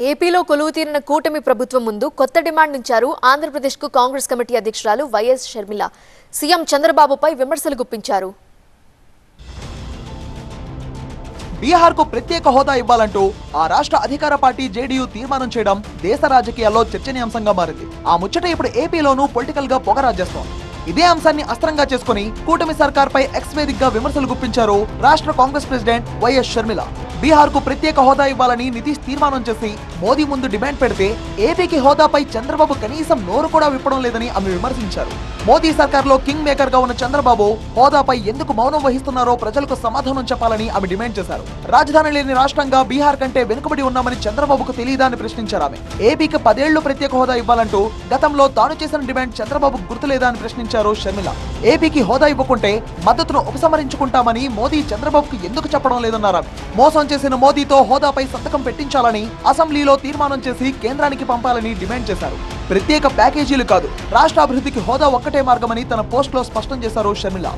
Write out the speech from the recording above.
ఏపీలో కొలువు తీరిన కూటమి ప్రభుత్వం ముందు కొత్త డిమాండ్ ఉంచారు ఆంధ్రప్రదేశ్కు కాంగ్రెస్ కమిటీ అధ్యక్షురాలు వైఎస్ షర్మిల. సీఎం చంద్రబాబుపై విమర్శలు గుప్పించారు. బీహార్కు ప్రత్యేక హోదా ఇవ్వాలంటూ ఆ రాష్ట్ర అధికార పార్టీ జేడీయూ తీర్మానం చేయడం దేశ రాజకీయాల్లో చర్చనీయాంశంగా మారింది. ఆ ముచ్చట ఇప్పుడు ఏపీలోనూ పొలిటికల్గా పొగరాజేస్తోంది. ఇదే అంశాన్ని అస్త్రంగా చేసుకుని కూటమి సర్కార్పై ఎక్స్ వేదికగా విమర్శలు గుప్పించారు రాష్ట్ర కాంగ్రెస్ ప్రెసిడెంట్ వైఎస్ షర్మిల. బీహార్కు ప్రత్యేక హోదా ఇవ్వాలని నితీష్ తీర్మానం చేసి మోదీ ముందు డిమాండ్ పెడితే ఏపీకి హోదాపై చంద్రబాబు కనీసం నోరు కూడా విప్పడం లేదని ఆమె విమర్శించారు. మోదీ సర్కార్లో కింగ్ మేకర్గా ఉన్న చంద్రబాబు హోదాపై ఎందుకు మౌనం వహిస్తున్నారో ప్రజలకు సమాధానం చెప్పాలని ఆమె డిమాండ్ చేశారు. రాజధాని లేని రాష్ట్రంగా బీహార్ కంటే వెనుకబడి ఉన్నామని చంద్రబాబుకు తెలియదా అని ప్రశ్నించారు ఆమె. ఏపీకి పదేళ్ళు ప్రత్యేక హోదా ఇవ్వాలంటూ గతంలో తాను చేసిన డిమాండ్ చంద్రబాబుకు గుర్తులేదా అని ప్రశ్నించారు షర్మిల. ఏపీకి హోదా ఇవ్వకుంటే మద్దతును ఉపసంహరించుకుంటామని మోదీ చంద్రబాబుకు ఎందుకు చెప్పడం లేదన్నారు మోసం చేసిన మోదీతో హోదాపై సంతకం పెట్టించాలని అసెంబ్లీలో తీర్మానం చేసి కేంద్రానికి పంపాలని డిమాండ్ చేశారు. ప్రత్యేక ప్యాకేజీలు కాదు రాష్ట్ర అభివృద్ధికి హోదా ఒక్కటే మార్గమని తన పోస్ట్లో స్పష్టం చేశారు షర్మిల.